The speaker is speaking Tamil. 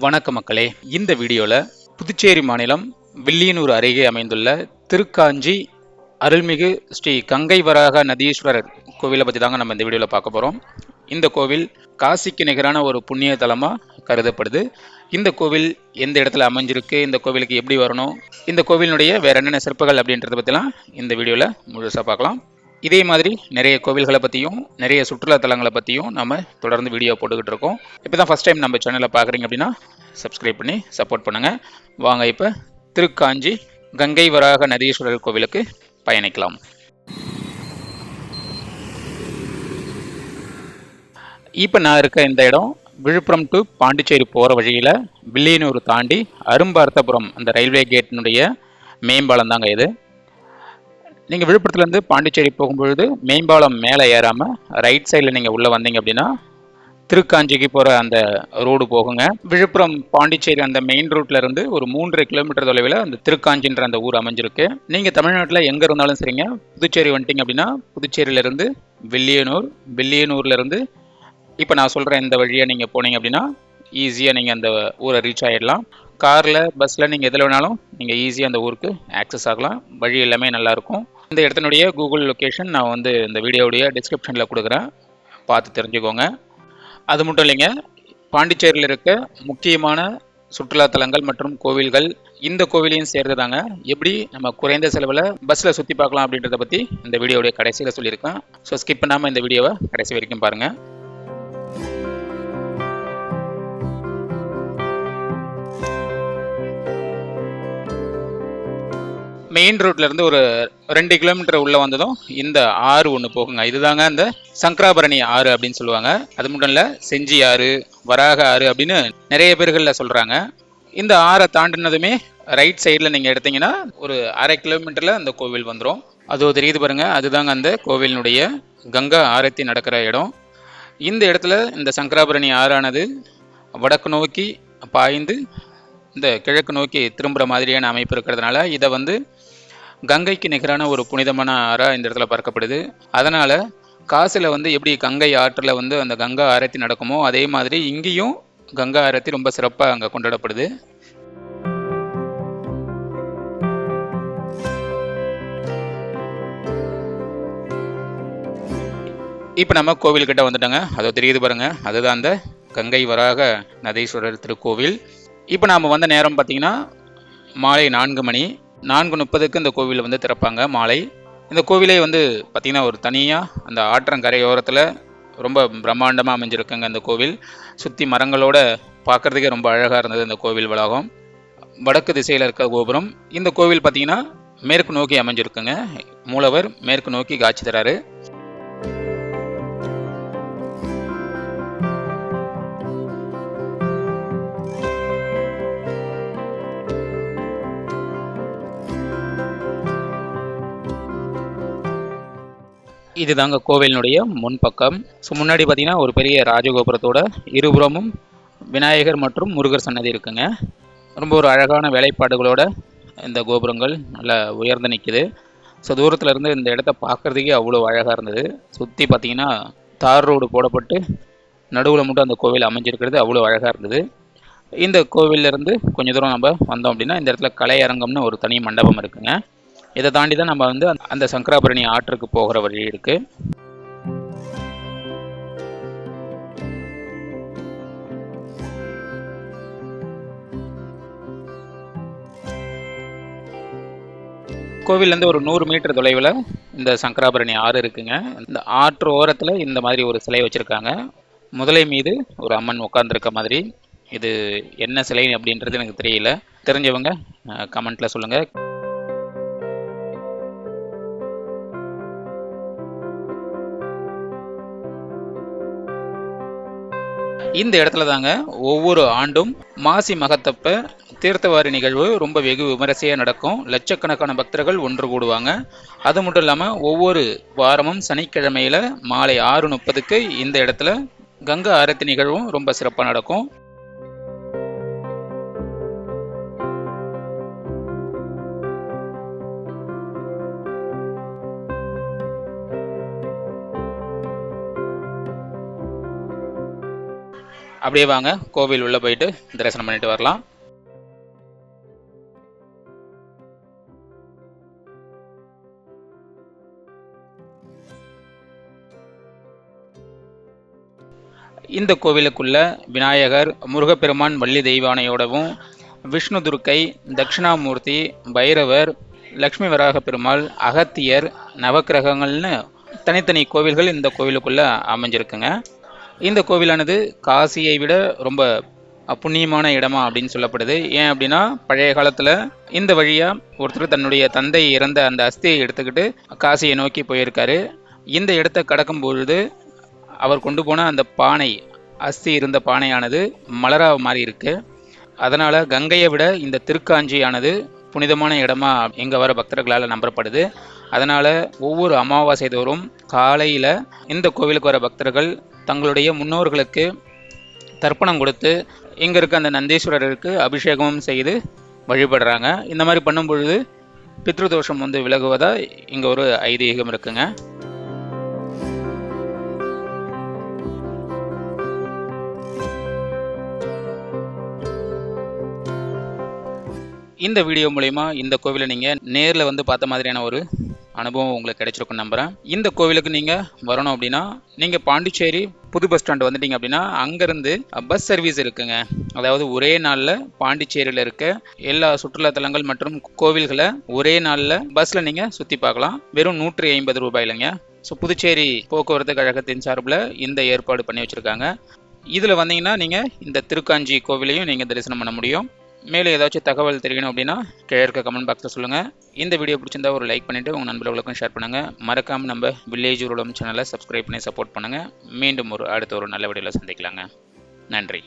வணக்க மக்களே. இந்த வீடியோவில் புதுச்சேரி மாநிலம் வில்லியனூர் அருகே அமைந்துள்ள திருக்காஞ்சி அருள்மிகு ஸ்ரீ கங்கை வராக நதீஸ்வரர் கோவிலை பற்றி தாங்க நம்ம இந்த வீடியோவில் பார்க்க போகிறோம் இந்த கோவில் காசிக்கு நிகரான ஒரு புண்ணிய தலமாக கருதப்படுது. இந்த கோவில் எந்த இடத்துல அமைஞ்சிருக்கு? இந்த கோவிலுக்கு எப்படி வரணும்? இந்த கோவிலினுடைய வேற என்னென்ன சிறப்புகள் அப்படின்றத பற்றிலாம் இந்த வீடியோவில் முழுசாக பார்க்கலாம். இதே மாதிரி நிறைய கோவில்களை பற்றியும் நிறைய சுற்றுலாத்தலங்களை பற்றியும் நம்ம தொடர்ந்து வீடியோ போட்டுக்கிட்டு இருக்கோம். இப்போ தான் ஃபஸ்ட் டைம் நம்ம சேனலை பார்க்குறீங்க அப்படின்னா சப்ஸ்கிரைப் பண்ணி சப்போர்ட் பண்ணுங்கள் வாங்க இப்போ திருக்காஞ்சி கங்கை வராக நதீஸ்வரர் கோவிலுக்கு பயணிக்கலாம். இப்போ நான் இருக்க இந்த இடம் விழுப்புரம் டு பாண்டிச்சேரி போகிற வழியில் வில்லியனூர் தாண்டி அரும்பார்த்தபுரம் அந்த ரயில்வே கேட்டினுடைய மேம்பாலம் தாங்க இது. நீங்கள் விழுப்புரத்துலேருந்து பாண்டிச்சேரி போகும்பொழுது மேம்பாலம் மேலே ஏறாமல் ரைட் சைடில் நீங்கள் உள்ளே வந்தீங்க அப்படின்னா திருக்காஞ்சிக்கு போகிற அந்த ரோடு போகுங்க. விழுப்புரம் பாண்டிச்சேரி அந்த மெயின் ரூட்ல இருந்து ஒரு மூன்றரை கிலோமீட்டர் தொலைவில் அந்த திருக்காஞ்சின்ற அந்த ஊர் அமைஞ்சிருக்கு. நீங்கள் தமிழ்நாட்டில் எங்கே இருந்தாலும் சரிங்க. புதுச்சேரி வந்துட்டிங்க அப்படின்னா புதுச்சேரியிலேருந்து வில்லியனூர் வில்லியனூர்லேருந்து இப்போ நான் சொல்கிற இந்த வழியாக நீங்கள் போனீங்க அப்படின்னா ஈஸியாக நீங்கள் அந்த ஊரை ரீச் ஆகிடலாம் காரில் பஸ்ஸில் நீங்கள் எதில் வேணாலும் நீங்கள் ஈஸியாக அந்த ஊருக்கு ஆக்சஸ் ஆகலாம். வழி எல்லாமே நல்லாயிருக்கும். இந்த இடத்தினுடைய கூகுள் லொக்கேஷன் நான் வந்து இந்த வீடியோவுடைய டிஸ்கிரிப்ஷனில் கொடுக்குறேன். பார்த்து தெரிஞ்சுக்கோங்க. அது மட்டும் இல்லைங்க பாண்டிச்சேரியில் இருக்க முக்கியமான சுற்றுலாத்தலங்கள் மற்றும் கோவில்கள் இந்த கோவிலையும் சேர்ந்து தாங்க எப்படி நம்ம குறைந்த செலவில் பஸ்ஸில் சுற்றி பார்க்கலாம் அப்படின்றத பற்றி இந்த வீடியோடைய கடைசியில் சொல்லியிருக்கேன். ஸோ ஸ்கிப் பண்ணாமல் இந்த வீடியோவை கடைசி வரைக்கும் பாருங்கள் மெயின் ரோட்லேருந்து ஒரு ரெண்டு கிலோமீட்டர் உள்ளே வந்ததும் இந்த ஆறு ஒன்று போகுங்க. இதுதாங்க அந்த சங்கராபரணி ஆறு அப்படின்னு சொல்லுவாங்க. அது மட்டும் இல்லை செஞ்சி ஆறு வராக ஆறு அப்படின்னு நிறைய பேர்களில் சொல்கிறாங்க இந்த ஆறை தாண்டினதுமே ரைட் சைடில் நீங்கள் எடுத்தீங்கன்னா ஒரு அரை கிலோமீட்டரில் அந்த கோவில் வந்துடும் அதுவும் தெரியுது பாருங்கள் அதுதாங்க அந்த கோவிலினுடைய கங்கா ஆரத்தி நடக்கிற இடம். இந்த இடத்துல இந்த சங்கராபரணி ஆறானது வடக்கு நோக்கி பாய்ந்து இந்த கிழக்கு நோக்கி திரும்புகிற மாதிரியான அமைப்பு இருக்கிறதுனால இதை வந்து கங்கைக்கு நிகரான ஒரு புனிதமான ஆறாக இந்த இடத்துல பார்க்கப்படுது. அதனால் காசில் வந்து எப்படி கங்கை ஆற்றில் வந்து அந்த கங்கா ஆரத்தி நடக்குமோ அதே மாதிரி இங்கேயும் கங்கா ஆரத்தி ரொம்ப சிறப்பாக அங்கே கொண்டாடப்படுது. இப்போ நம்ம கோவில்கிட்ட வந்துட்டோங்க. அதோ தெரியுது பாருங்க. அதுதான் அந்த கங்கை வராக நதீஸ்வரர் திருக்கோவில். இப்போ நாம் வந்த நேரம் பார்த்தீங்கன்னா மாலை நான்கு மணி. நான்கு முப்பதுக்கு இந்த கோவில் வந்து திறப்பாங்க மாலை. இந்த கோவிலே வந்து பார்த்திங்கன்னா ஒரு தனியாக அந்த ஆற்றங்கரையோரத்தில் ரொம்ப பிரம்மாண்டமாக அமைஞ்சிருக்குங்க இந்த கோவில். சுற்றி மரங்களோட பார்க்குறதுக்கே ரொம்ப அழகாக இருந்தது இந்த கோவில் வளாகம். வடக்கு திசையில் இருக்க கோபுரம். இந்த கோவில் பார்த்திங்கன்னா மேற்கு நோக்கி அமைஞ்சிருக்குங்க. மூலவர் மேற்கு நோக்கி காட்சி தராரு. இதுதாங்க கோவிலினுடைய முன்பக்கம். ஸோ முன்னாடி பார்த்தீங்கன்னா ஒரு பெரிய ராஜகோபுரத்தோட இருபுறமும் விநாயகர் மற்றும் முருகர் சன்னதி இருக்குங்க. ரொம்ப ஒரு அழகான வேலைப்பாடுகளோட இந்த கோபுரங்கள் நல்லா உயர்ந்து நிற்குது ஸோ தூரத்தில் இருந்து இந்த இடத்த பார்க்குறதுக்கே அவ்வளோ அழகாக இருந்தது. சுற்றி பார்த்தீங்கன்னா தார் ரோடு போடப்பட்டு நடுவில் மட்டும் அந்த கோவில் அமைஞ்சிருக்கிறது அவ்வளோ அழகாக இருந்தது. இந்த கோவிலிருந்து கொஞ்சம் தூரம் நம்ம வந்தோம் அப்படின்னா இந்த இடத்துல கலையரங்கம்னு ஒரு தனி மண்டபம் இருக்குங்க. இதை தாண்டி தான் நம்ம வந்து அந்த சங்கராபரணி ஆற்றுக்கு போகிற வழி இருக்கு. கோவிலேருந்து ஒரு நூறு மீட்டர் தொலைவில் இந்த சங்கராபரணி ஆறு இருக்குங்க. இந்த ஆற்று ஓரத்தில் இந்த மாதிரி ஒரு சிலை வச்சுருக்காங்க. முதலை மீது ஒரு அம்மன் உட்கார்ந்துருக்க மாதிரி. இது என்ன சிலை அப்படின்றது எனக்கு தெரியல. தெரிஞ்சவங்க கமெண்ட்டில் சொல்லுங்கள் இந்த இடத்துல தாங்க ஒவ்வொரு ஆண்டும் மாசி மகத்தப்ப தீர்த்தவாரி நிகழ்வு ரொம்ப வெகு விமரிசையாக நடக்கும். லட்சக்கணக்கான பக்தர்கள் ஒன்று கூடுவாங்க. அது மட்டும் இல்லாமல் ஒவ்வொரு வாரமும் சனிக்கிழமையில் மாலை ஆறு முப்பதுக்கு இந்த இடத்துல கங்கா ஆரத்தி நிகழ்வும் ரொம்ப சிறப்பாக நடக்கும். அப்படியே வாங்க. கோவில் உள்ளே போயிட்டு தரிசனம் பண்ணிட்டு வரலாம். இந்த கோவிலுக்குள்ள விநாயகர் முருகப்பெருமான் வள்ளி தெய்வானையோடவும் விஷ்ணு துர்க்கை தட்சிணாமூர்த்தி பைரவர் லக்ஷ்மி வராக பெருமாள் அகத்தியர் நவக்கிரகங்கள்னு தனித்தனி கோவில்கள் இந்த கோவிலுக்குள்ள அமைஞ்சிருக்குங்க. இந்த கோவிலானது காசியை விட ரொம்ப புண்ணியமான இடமா அப்படின்னு சொல்லப்படுது. ஏன் அப்படின்னா பழைய காலத்தில் இந்த வழியாக ஒருத்தர் தன்னுடைய தந்தை இறந்த அந்த அஸ்தியை எடுத்துக்கிட்டு காசியை நோக்கி போயிருக்காரு. இந்த இடத்த கடக்கும் பொழுது அவர் கொண்டு போன அந்த பானை அஸ்தி இருந்த பானையானது மலரா மாறி இருக்கு அதனால் கங்கையை விட இந்த திருக்காஞ்சியானது புனிதமான இடமா இங்கே வர பக்தர்களால் நம்பப்படுது. அதனால் ஒவ்வொரு அமாவாசை தோறும் காலையில் இந்த கோவிலுக்கு வர பக்தர்கள் தங்களுடைய முன்னோர்களுக்கு தர்ப்பணம் கொடுத்து இங்கே இருக்க அந்த நந்தீஸ்வரருக்கு அபிஷேகமும் செய்து வழிபடுறாங்க. இந்த மாதிரி பண்ணும் பொழுது பித்ருதோஷம் வந்து விலகுவதா இங்கே ஒரு ஐதீகம் இருக்குங்க. இந்த வீடியோ மூலயமா இந்த கோவிலை நீங்கள் நேரில் வந்து பார்த்த மாதிரியான ஒரு அனுபவம் உங்களுக்கு கிடைச்சிருக்கும் நம்புகிறேன் இந்த கோவிலுக்கு நீங்கள் வரணும் அப்படின்னா நீங்கள் பாண்டிச்சேரி புது பஸ் ஸ்டாண்டு வந்துட்டீங்க அப்படின்னா அங்கேருந்து பஸ் சர்வீஸ் இருக்குங்க. அதாவது ஒரே நாளில் பாண்டிச்சேரியில் இருக்க எல்லா சுற்றுலாத்தலங்கள் மற்றும் கோவில்களை ஒரே நாளில் பஸ்ஸில் நீங்கள் சுற்றி பார்க்கலாம். வெறும் நூற்றி ஐம்பது ரூபாயிலங்க. ஸோ புதுச்சேரி போக்குவரத்து கழகத்தின் சார்பில் இந்த ஏற்பாடு பண்ணி வச்சுருக்காங்க. இதில் வந்தீங்கன்னா நீங்கள் இந்த திருக்காஞ்சி கோவிலையும் நீங்கள் தரிசனம் பண்ண முடியும். மேலே ஏதாச்சும் தகவல் தெரியணும் அப்படின்னா கீழே இருக்க கமெண்ட் பாக்ஸில் சொல்லுங்கள் இந்த வீடியோ பிடிச்சிருந்தா ஒரு லைக் பண்ணிவிட்டு உங்கள் நண்பர்களுக்கும் ஷேர் பண்ணுங்கள் மறக்காமல் நம்ம வில்லேஜ் உருளம் சேனலை சப்ஸ்கிரைப் பண்ணி சப்போர்ட் பண்ணுங்கள் மீண்டும் ஒரு அடுத்த ஒரு நல்ல வீடியோவில் சந்திக்கலாங்க. நன்றி.